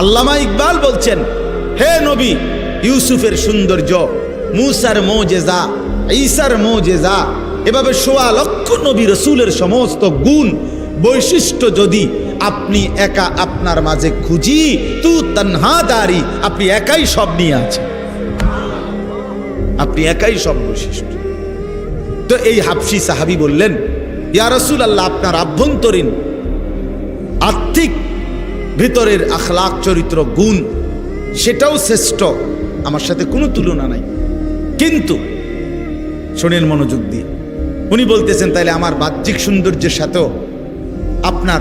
আল্লামা ইকবাল বলছেন, হে নবী, ইউসুফের সৌন্দর্য, মুসার মোজেজা, ঈসার মোজেজা, এভাবে সোয়া লক্ষ নবী রসুলের সমস্ত গুণ, বৈশিষ্ট্য যদি আপনি একা আপনার মাঝে খুঁজি, তু তন্হা দাঁড়ি আপনি একাই সব নিয়ে আছেন। আপনি একাই সব বৈশিষ্ট্য। তো এই হাফসি সাহাবি বললেন, ইয়া রসুল আল্লাহ আপনার আভ্যন্তরীণ আর্থিক ভিতরের আখলাক চরিত্র, গুণ, সেটাও শ্রেষ্ঠ। আমার সাথে কোনো তুলনা নাই। কিন্তু শোনেন মনোযোগ দিয়ে। উনি বলতেছেন, তাইলে আমার বাহ্যিক সৌন্দর্যের সাথেও আপনার,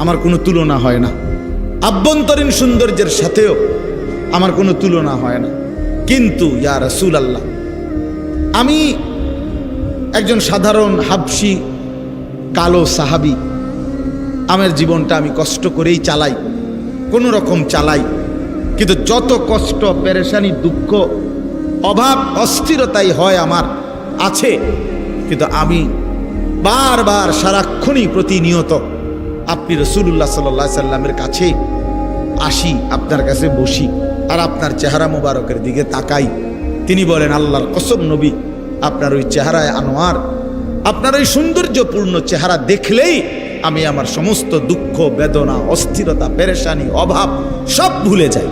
আমার কোনো তুলনা হয় না। আভ্যন্তরীণ সৌন্দর্যের সাথেও আমার কোনো তুলনা হয় না। কিন্তু, ইয়া রসুল আল্লাহ আমি একজন সাধারণ হাবসি কালো সাহাবি। আমার জীবনটা আমি কষ্ট করেই চালাই। কোনো রকম চালাই। কিন্তু যত কষ্ট, পেরেশানি, দুঃখ, অভাব, অস্থিরতাই হয় আমার, আছে। কিন্তু আমি বারবার সারাক্ষণই প্রতিনিয়ত আপনি রসুল্লাহ সাল্লা সাল্লামের কাছে আসি, আপনার কাছে বসি আর আপনার চেহারা মোবারকের দিকে তাকাই। তিনি বলেন, আল্লাহর কসম নবী, আপনার ওই চেহারায় আনোয়ার, আপনার ওই সৌন্দর্যপূর্ণ চেহারা দেখলেই আমি আমার সমস্ত দুঃখ বেদনা অস্থিরতা পেরেশানি অভাব সব ভুলে যাই।